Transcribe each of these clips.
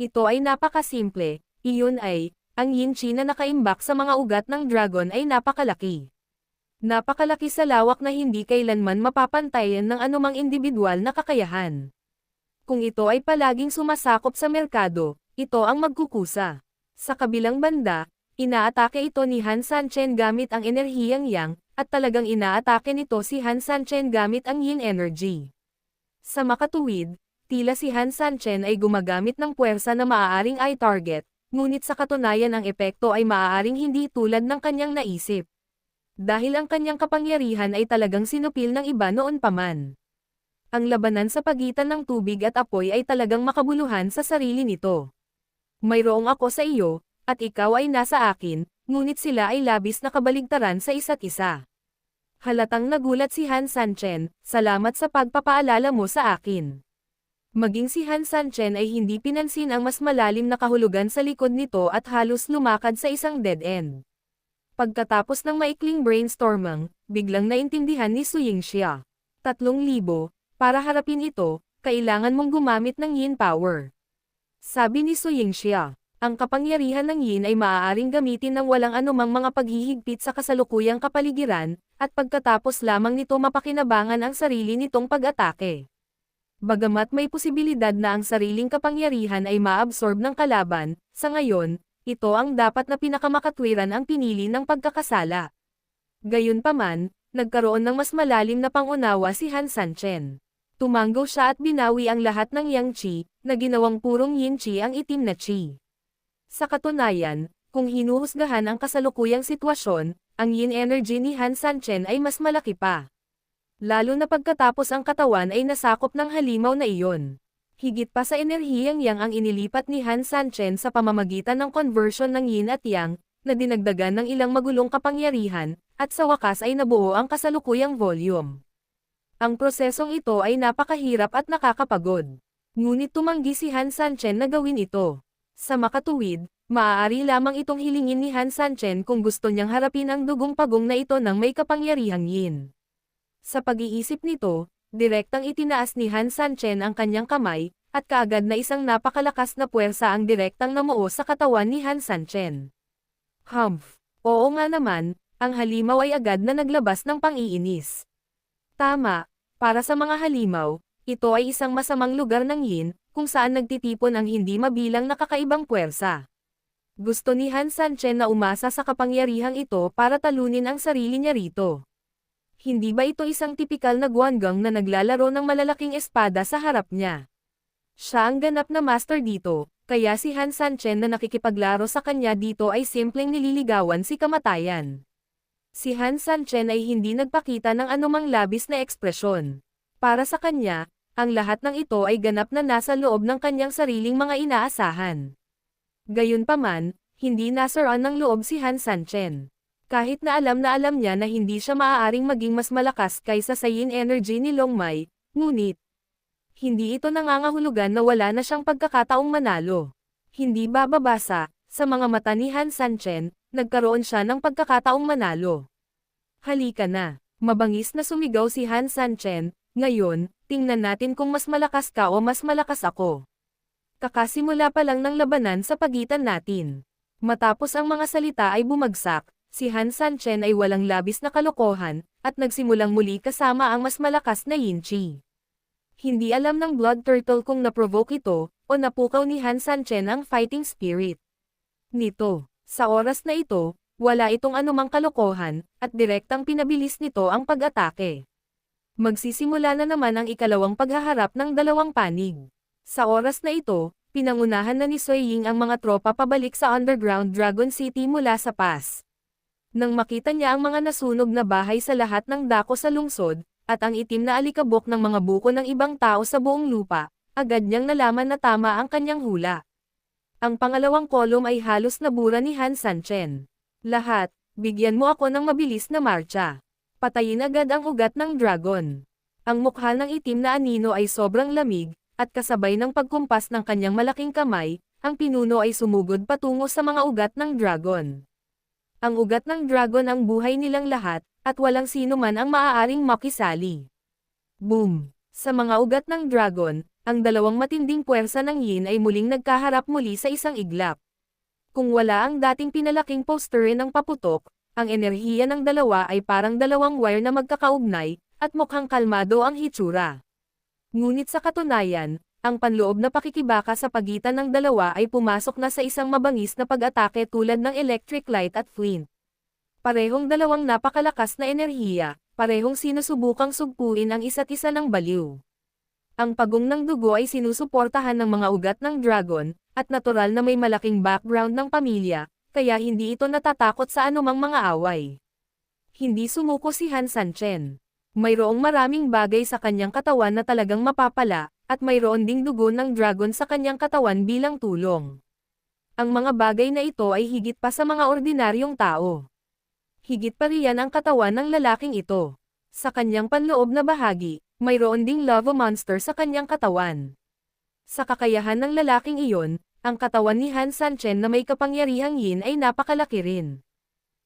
ito ay napakasimple, iyon ay, ang yin chi na nakaimbak sa mga ugat ng dragon ay napakalaki. Napakalaki sa lawak na hindi kailanman mapapantayan ng anumang individual na kakayahan. Kung ito ay palaging sumasakop sa merkado, ito ang magkukusa. Sa kabilang banda, inaatake ito ni Han Sanchen gamit ang enerhiyang yang, at talagang inaatake nito si Han Sanchen gamit ang yin energy. Sa makatuwid, tila si Han Sanchen ay gumagamit ng puwersa na maaaring eye target, ngunit sa katunayan ang epekto ay maaaring hindi tulad ng kanyang naisip. Dahil ang kanyang kapangyarihan ay talagang sinupil ng iba noon pa man. Ang labanan sa pagitan ng tubig at apoy ay talagang makabuluhan sa sarili nito. Mayroong ako sa iyo, at ikaw ay nasa akin, ngunit sila ay labis na kabaligtaran sa isa't isa. Halatang nagulat si Han Sanchen, salamat sa pagpapaalala mo sa akin. Maging si Han Sanchen ay hindi pinansin ang mas malalim na kahulugan sa likod nito at halos lumakad sa isang dead end. Pagkatapos ng maikling brainstorming, biglang naintindihan ni Su Yingxia. Tatlong libo, para harapin ito, kailangan mong gumamit ng yin power. Sabi ni Su Yingxia, ang kapangyarihan ng yin ay maaaring gamitin ng walang anumang mga paghihigpit sa kasalukuyang kapaligiran, at pagkatapos lamang nito mapakinabangan ang sarili nitong pag-atake. Bagamat may posibilidad na ang sariling kapangyarihan ay maabsorb ng kalaban, sa ngayon, ito ang dapat na pinakamakatwiran ang pinili ng pagkakasala. Gayunpaman, nagkaroon ng mas malalim na pangunawa si Han Sanchen. Tumanggo siya at binawi ang lahat ng Yang Chi, na ginawang purong Yin Chi ang itim na Chi. Sa katunayan, kung hinuhusgahan ang kasalukuyang sitwasyon, ang yin energy ni Han Sanchen ay mas malaki pa. Lalo na pagkatapos ang katawan ay nasakop ng halimaw na iyon. Higit pa sa enerhiyang yang ang inilipat ni Han Sanchen sa pamamagitan ng conversion ng yin at yang, na dinagdagan ng ilang magulong kapangyarihan, at sa wakas ay nabuo ang kasalukuyang volume. Ang prosesong ito ay napakahirap at nakakapagod. Ngunit tumanggi si Han Sanchen na gawin ito. Sa makatuwid, maaari lamang itong hilingin ni Han Sanchen kung gusto niyang harapin ang dugong pagong na ito ng may kapangyarihang yin. Sa pag-iisip nito, direktang itinaas ni Han Sanchen ang kanyang kamay, at kaagad na isang napakalakas na puwersa ang direktang namuo sa katawan ni Han Sanchen. Humph! Oo nga naman, ang halimaw ay agad na naglabas ng pang-iinis. Tama, para sa mga halimaw, ito ay isang masamang lugar ng yin, kung saan nagtitipon ang hindi mabilang na kakaibang puwersa. Gusto ni Han Sanchen na umasa sa kapangyarihang ito para talunin ang sarili niya rito. Hindi ba ito isang tipikal na guanggang na naglalaro ng malalaking espada sa harap niya? Siya ang ganap na master dito, kaya si Han Sanchen na nakikipaglaro sa kanya dito ay simpleng nililigawan si kamatayan. Si Han Sanchen ay hindi nagpakita ng anumang labis na ekspresyon. Para sa kanya, ang lahat ng ito ay ganap na nasa loob ng kanyang sariling mga inaasahan. Gayunpaman, hindi nasaraan ng loob si Han Sanchen. Kahit na alam na alam niya na hindi siya maaaring maging mas malakas kaysa sa yin energy ni Long Mai, ngunit, hindi ito nangangahulugan na wala na siyang pagkakataong manalo. Hindi bababasa, sa mga mata ni Han Sanchen, nagkaroon siya ng pagkakataong manalo. Halika na, mabangis na sumigaw si Han Sanchen, ngayon, tingnan natin kung mas malakas ka o mas malakas ako. Kakasimula pa lang ng labanan sa pagitan natin. Matapos ang mga salita ay bumagsak, si Han Sanchen ay walang labis na kalokohan, at nagsimulang muli kasama ang mas malakas na Yin Chi. Hindi alam ng Blood Turtle kung naprovoke ito, o napukaw ni Han Sanchen ang fighting spirit. Nito, Sa oras na ito, wala itong anumang kalokohan, at direktang pinabilis nito ang pag-atake. Magsisimula na naman ang ikalawang paghaharap ng dalawang panig. Sa oras na ito, pinangunahan na ni Sui Ying ang mga tropa pabalik sa underground Dragon City mula sa pass. Nang makita niya ang mga nasunog na bahay sa lahat ng dako sa lungsod, at ang itim na alikabok ng mga buko ng ibang tao sa buong lupa, agad niyang nalaman na tama ang kanyang hula. Ang pangalawang kolom ay halos nabura ni Han Sanchen. Lahat, bigyan mo ako ng mabilis na marcha. Patayin agad ang ugat ng dragon. Ang mukha ng itim na anino ay sobrang lamig, at kasabay ng pagkumpas ng kanyang malaking kamay, ang pinuno ay sumugod patungo sa mga ugat ng dragon. Ang ugat ng dragon ang buhay nilang lahat, at walang sino man ang maaaring makisali. Boom! Sa mga ugat ng dragon, ang dalawang matinding puwersa ng yin ay muling nagkaharap muli sa isang iglap. Kung wala ang dating pinalaking poster ng paputok, ang enerhiya ng dalawa ay parang dalawang wire na magkakaugnay, at mukhang kalmado ang hitsura. Ngunit sa katunayan, ang panloob na pakikibaka sa pagitan ng dalawa ay pumasok na sa isang mabangis na pag-atake tulad ng electric light at flint. Parehong dalawang napakalakas na enerhiya, parehong sinusubukang sugpuin ang isa't isa ng baliw. Ang pagong ng dugo ay sinusuportahan ng mga ugat ng dragon, at natural na may malaking background ng pamilya, kaya hindi ito natatakot sa anumang mga away. Hindi sumuko si Han Sanchen. Mayroong maraming bagay sa kanyang katawan na talagang mapapala, at mayroon ding dugo ng dragon sa kanyang katawan bilang tulong. Ang mga bagay na ito ay higit pa sa mga ordinaryong tao. Higit pa riyan ang katawan ng lalaking ito. Sa kanyang panloob na bahagi, mayroon ding lava monster sa kanyang katawan. Sa kakayahan ng lalaking iyon, ang katawan ni Han Sanchen na may kapangyarihang yin ay napakalaki rin.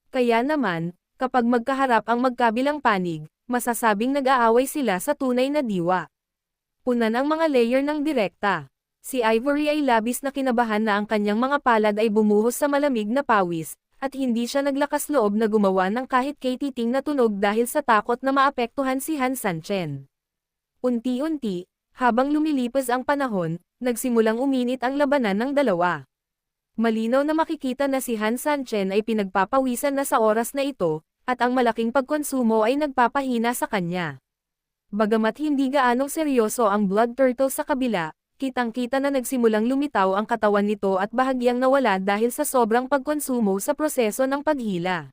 Kaya naman, kapag magkaharap ang magkabilang panig, masasabing nag-aaway sila sa tunay na diwa. Punan ang mga layer ng direkta. Si Ivory ay labis na kinabahan na ang kanyang mga palad ay bumuhos sa malamig na pawis, at hindi siya naglakas loob na gumawa ng kahit katiting na tunog dahil sa takot na maapektuhan si Han Sanchen. Unti-unti, habang lumilipas ang panahon, nagsimulang uminit ang labanan ng dalawa. Malinaw na makikita na si Han Sanchen ay pinagpapawisan na sa oras na ito, at ang malaking pagkonsumo ay nagpapahina sa kanya. Bagamat hindi gaanong seryoso ang blood turtle sa kabila, kitang-kita na nagsimulang lumitaw ang katawan nito at bahagyang nawala dahil sa sobrang pagkonsumo sa proseso ng paghila.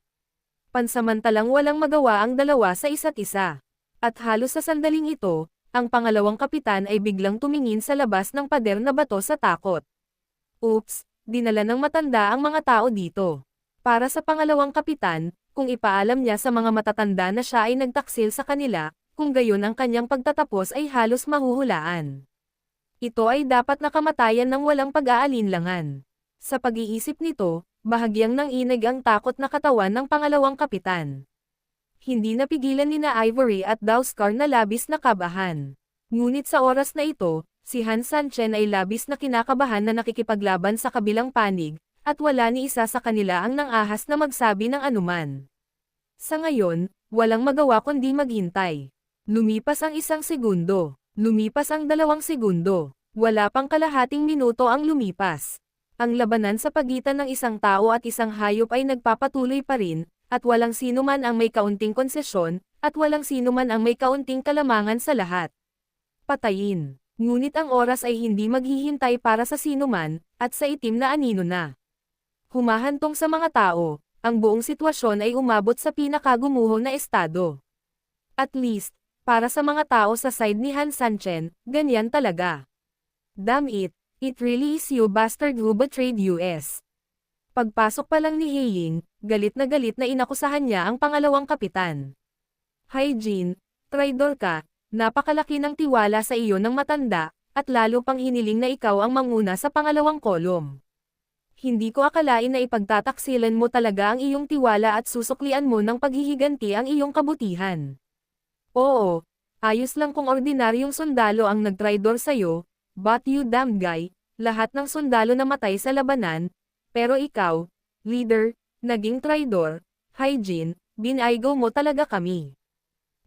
Pansamantalang walang magawa ang dalawa sa isa't isa. At halos sa sandaling ito, ang pangalawang kapitan ay biglang tumingin sa labas ng pader na bato sa takot. Oops, dinala ng matanda ang mga tao dito. Para sa pangalawang kapitan, kung ipaalam niya sa mga matatanda na siya ay nagtaksil sa kanila, kung gayon ang kanyang pagtatapos ay halos mahuhulaan. Ito ay dapat nakamatayan ng walang pag-aalinlangan. Sa pag-iisip nito, bahagyang nang inig ang takot na katawan ng pangalawang kapitan. Hindi napigilan ni na Ivory at Dowskar na labis na kabahan. Ngunit sa oras na ito, si Han Sanchen ay labis na kinakabahan na nakikipaglaban sa kabilang panig, at wala ni isa sa kanila ang nangahas na magsabi ng anuman. Sa ngayon, walang magawa kundi maghintay. Lumipas ang isang segundo. Lumipas ang dalawang segundo. Wala pang kalahating minuto ang lumipas. Ang labanan sa pagitan ng isang tao at isang hayop ay nagpapatuloy pa rin, at walang sino man ang may kaunting konsesyon, at walang sino man ang may kaunting kalamangan sa lahat. Patayin. Ngunit ang oras ay hindi maghihintay para sa sino man, at sa itim na anino na. Humahantong sa mga tao, ang buong sitwasyon ay umabot sa pinakagumuho na estado. At least, para sa mga tao sa side ni Han Sanchen, ganyan talaga. Damn it, it really is you bastard who betrayed US. Pagpasok pa lang ni Heying, galit na galit na inakusahan niya ang pangalawang kapitan. Hi Jean, traidor ka, napakalaki ng tiwala sa iyo ng matanda, at lalo pang hiniling na ikaw ang manguna sa pangalawang kolom. Hindi ko akalain na ipagtataksilan mo talaga ang iyong tiwala at susuklian mo ng paghihiganti ang iyong kabutihan. Oo, ayos lang kung ordinaryong sundalo ang nagtraidor sa'yo, but you damned guy, lahat ng sundalo na matay sa labanan, pero ikaw, leader, naging traidor, hygiene, binaygo mo talaga kami.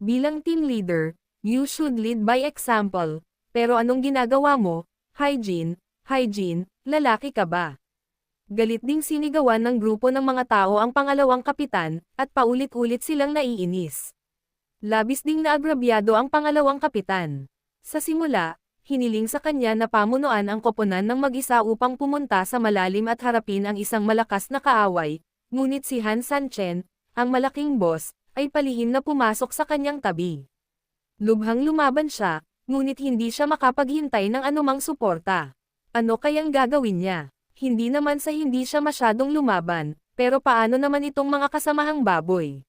Bilang team leader, you should lead by example, pero anong ginagawa mo, hygiene, hygiene, lalaki ka ba? Galit ding sinigawan ng grupo ng mga tao ang pangalawang kapitan, at paulit-ulit silang naiinis. Labis ding naagrabyado ang pangalawang kapitan. Sa simula, hiniling sa kanya na pamunuan ang koponan ng mag-isa upang pumunta sa malalim at harapin ang isang malakas na kaaway, ngunit si Han Sanchen, ang malaking boss, ay palihim na pumasok sa kanyang tabi. Lubhang lumaban siya, ngunit hindi siya makapaghintay ng anumang suporta. Ano kayang gagawin niya? Hindi naman sa hindi siya masyadong lumaban, pero paano naman itong mga kasamahang baboy?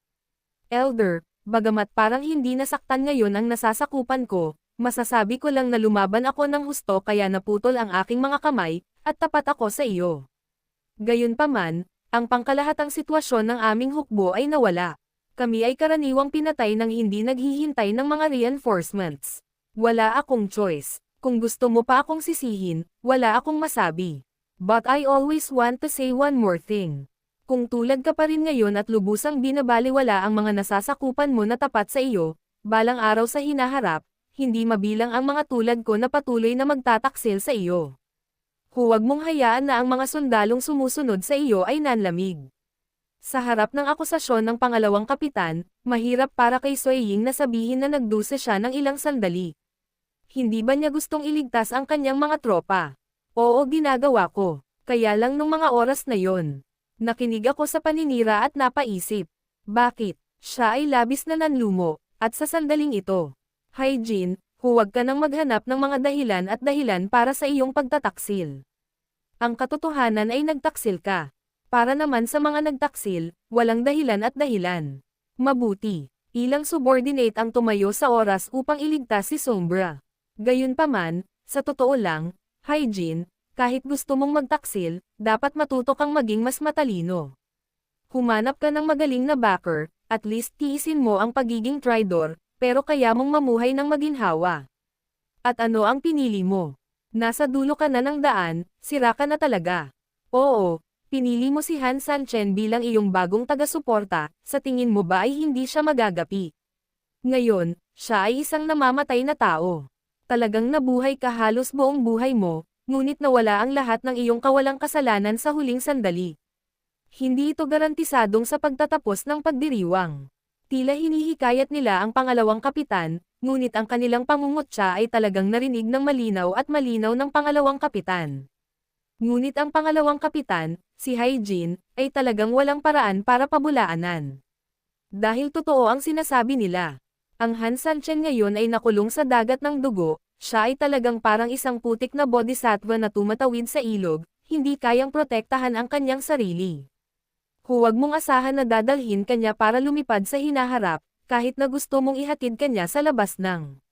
Elder, bagamat parang hindi nasaktan ngayon ang nasasakupan ko, masasabi ko lang na lumaban ako ng husto kaya naputol ang aking mga kamay, at tapat ako sa iyo. Gayunpaman, ang pangkalahatang sitwasyon ng aming hukbo ay nawala. Kami ay karaniwang pinatay nang hindi naghihintay ng mga reinforcements. Wala akong choice. Kung gusto mo pa akong sisihin, wala akong masabi. But I always want to say one more thing. Kung tulad ka pa rin ngayon at lubusang binabaliwala ang mga nasasakupan mo na tapat sa iyo, balang araw sa hinaharap, hindi mabilang ang mga tulad ko na patuloy na magtataksil sa iyo. Huwag mong hayaan na ang mga sundalong sumusunod sa iyo ay nanlamig. Sa harap ng akusasyon ng pangalawang kapitan, mahirap para kay Soying na sabihin na nagdusa siya ng ilang sandali. Hindi ba niya gustong iligtas ang kanyang mga tropa? Oo ginagawa ko, kaya lang nung mga oras na yon. Nakinig ako sa paninira at napaisip. Bakit? Siya ay labis na nanlumo, at sa sandaling ito. Hygiene, huwag ka nang maghanap ng mga dahilan at dahilan para sa iyong pagtataksil. Ang katotohanan ay nagtaksil ka. Para naman sa mga nagtaksil, walang dahilan at dahilan. Mabuti, ilang subordinate ang tumayo sa oras upang iligtas si Sombra. Gayunpaman, sa totoo lang, hygiene, kahit gusto mong magtaksil, dapat matuto kang maging mas matalino. Humanap ka ng magaling na backer, at least tiisin mo ang pagiging tridor, pero kaya mong mamuhay ng maginhawa. At ano ang pinili mo? Nasa dulo ka na ng daan, sira ka na talaga. Oo, pinili mo si Han Sanchen bilang iyong bagong taga-suporta, sa tingin mo ba ay hindi siya magagapi? Ngayon, siya ay isang namamatay na tao. Talagang nabuhay ka halos buong buhay mo, ngunit nawala ang lahat ng iyong kawalang kasalanan sa huling sandali. Hindi ito garantisadong sa pagtatapos ng pagdiriwang. Tila hinihikayat nila ang pangalawang kapitan, ngunit ang kanilang pangungutya ay talagang narinig ng malinaw at malinaw ng pangalawang kapitan. Ngunit ang pangalawang kapitan, si Hygiene, ay talagang walang paraan para pabulaanan. Dahil totoo ang sinasabi nila. Ang Han Sanchen ngayon ay nakulong sa dagat ng dugo, siya ay talagang parang isang putik na bodhisattva na tumatawid sa ilog, hindi kayang protektahan ang kanyang sarili. Huwag mong asahan na dadalhin kanya para lumipad sa hinaharap, kahit na gusto mong ihatid kanya sa labas ng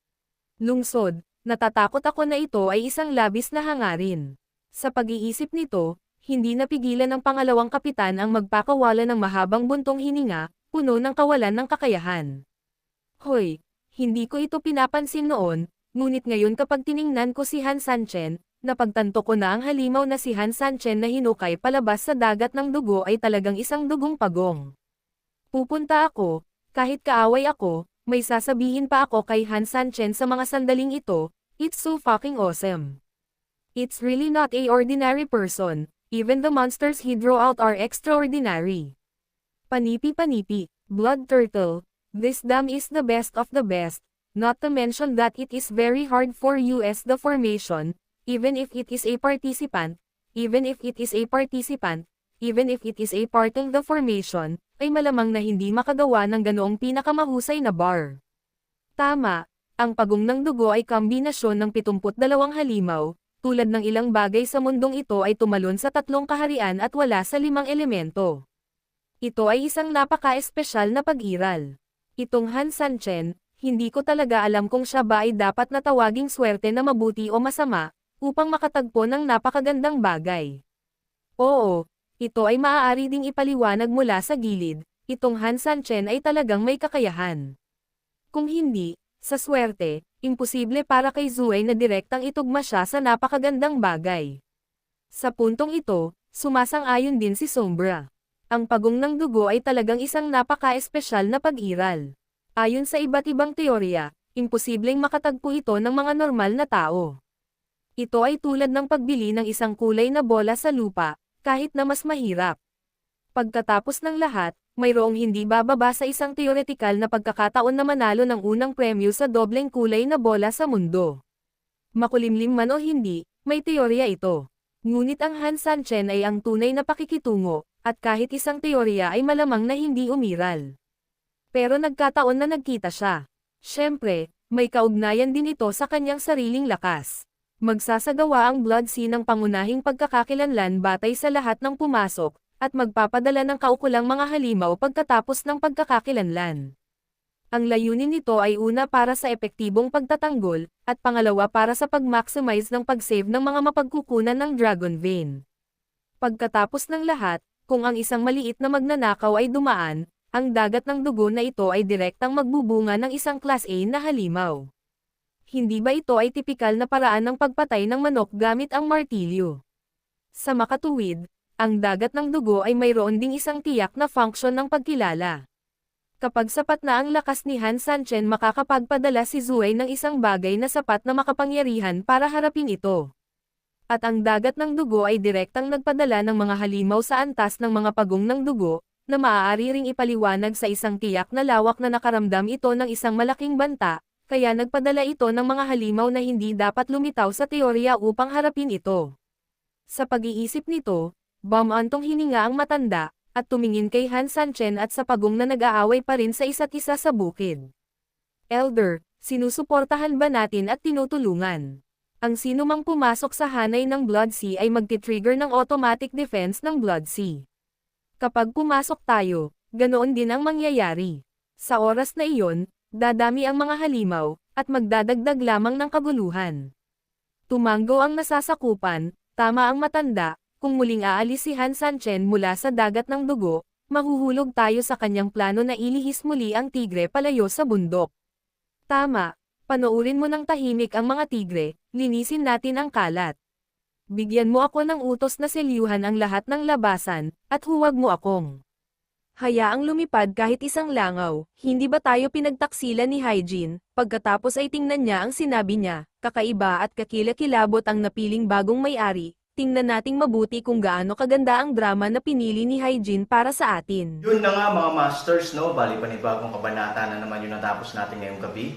lungsod, natatakot ako na ito ay isang labis na hangarin. Sa pag-iisip nito, hindi napigilan ng pangalawang kapitan ang magpakawala ng mahabang buntong hininga, puno ng kawalan ng kakayahan. Hoy, hindi ko ito pinapansin noon, ngunit ngayon kapag tiningnan ko si Han Sanchen, napagtanto ko na ang halimaw na si Han Sanchen na hinukay palabas sa dagat ng dugo ay talagang isang dugong pagong. Pupunta ako, kahit kaaway ako, may sasabihin pa ako kay Han Sanchen sa mga sandaling ito, it's so fucking awesome. It's really not a ordinary person, even the monsters he drew out are extraordinary. Panipi-panipi, blood turtle, this dam is the best of the best, not to mention that it is very hard for US the formation, even if it is a participant, even if it is a participant, even if it is a part of the formation, ay malamang na hindi makagawa ng ganoong pinakamahusay na bar. Tama, ang pagong ng dugo ay kombinasyon ng 72 halimaw, tulad ng ilang bagay sa mundong ito ay tumalon sa tatlong kaharian at wala sa limang elemento. Ito ay isang napaka-espesyal na pag-iral. Itong Han Sanchen, hindi ko talaga alam kung siya ba ay dapat na tawaging swerte na mabuti o masama, upang makatagpo ng napakagandang bagay. Oo, ito ay maaari ding ipaliwanag mula sa gilid, itong Han Sanchen ay talagang may kakayahan. Kung hindi, sa swerte, imposible para kay Zuey na direktang itugma siya sa napakagandang bagay. Sa puntong ito, sumasang-ayon din si Sombra. Ang pagong ng dugo ay talagang isang napaka-espesyal na pag-iral. Ayon sa iba't ibang teorya, imposibleng makatagpo ito ng mga normal na tao. Ito ay tulad ng pagbili ng isang kulay na bola sa lupa, kahit na mas mahirap. Pagkatapos ng lahat, mayroong hindi bababa sa isang teoretikal na pagkakataon na manalo ng unang premyo sa dobleng kulay na bola sa mundo. Makulimlim man o hindi, may teorya ito. Ngunit ang Hansan-Chen ay ang tunay na pakikitungo, at kahit isang teorya ay malamang na hindi umiral. Pero nagkataon na nagkita siya. Siyempre, may kaugnayan din ito sa kanyang sariling lakas. Magsasagawa ang Blood Sea ng pangunahing pagkakakilanlan batay sa lahat ng pumasok, at magpapadala ng kaukulang mga halimaw pagkatapos ng pagkakakilanlan. Ang layunin nito ay una para sa epektibong pagtatanggol, at pangalawa para sa pag-maximize ng pag-save ng mga mapagkukunan ng Dragon Vein. Pagkatapos ng lahat, kung ang isang maliit na magnanakaw ay dumaan, ang dagat ng dugo na ito ay direktang magbubunga ng isang Class A na halimaw. Hindi ba ito ay tipikal na paraan ng pagpatay ng manok gamit ang martilyo? Sa makatuwid, ang dagat ng dugo ay mayroon ding isang tiyak na function ng pagkilala. Kapag sapat na ang lakas ni Han Sanchen makakapagpadala si Zuei ng isang bagay na sapat na makapangyarihan para harapin ito. At ang dagat ng dugo ay direktang nagpadala ng mga halimaw sa antas ng mga pagong ng dugo, na maaari ring ipaliwanag sa isang tiyak na lawak na nakaramdam ito ng isang malaking banta, kaya nagpadala ito ng mga halimaw na hindi dapat lumitaw sa teorya upang harapin ito. Sa pag-iisip nito, Bumantong hininga ang matanda, at tumingin kay Han Sanchen at sa pagong na nag-aaway pa rin sa isa't isa sa bukid. Elder, sinusuportahan ba natin at tinutulungan? Ang sino mang pumasok sa hanay ng Blood Sea ay magti-trigger ng automatic defense ng Blood Sea. Kapag pumasok tayo, ganoon din ang mangyayari. Sa oras na iyon, dadami ang mga halimaw, at magdadagdag lamang ng kaguluhan. Tumanggo ang nasasakupan, tama ang matanda, kung muling aalis si Han Sanchen mula sa dagat ng dugo, mahuhulog tayo sa kanyang plano na ilihis muli ang tigre palayo sa bundok. Tama, panoorin mo ng tahimik ang mga tigre, linisin natin ang kalat. Bigyan mo ako ng utos na selyuhan ang lahat ng labasan, at huwag mo akong. Hayaang lumipad kahit isang langaw, hindi ba tayo pinagtaksilan ni Hygiene, pagkatapos ay tingnan niya ang sinabi niya, kakaiba at kakilakilabot ang napiling bagong may-ari, tingnan nating mabuti kung gaano kaganda ang drama na pinili ni Hygiene para sa atin. Yun na nga mga masters, no? Bali panibagong kabanata na naman yung natapos natin ngayong gabi.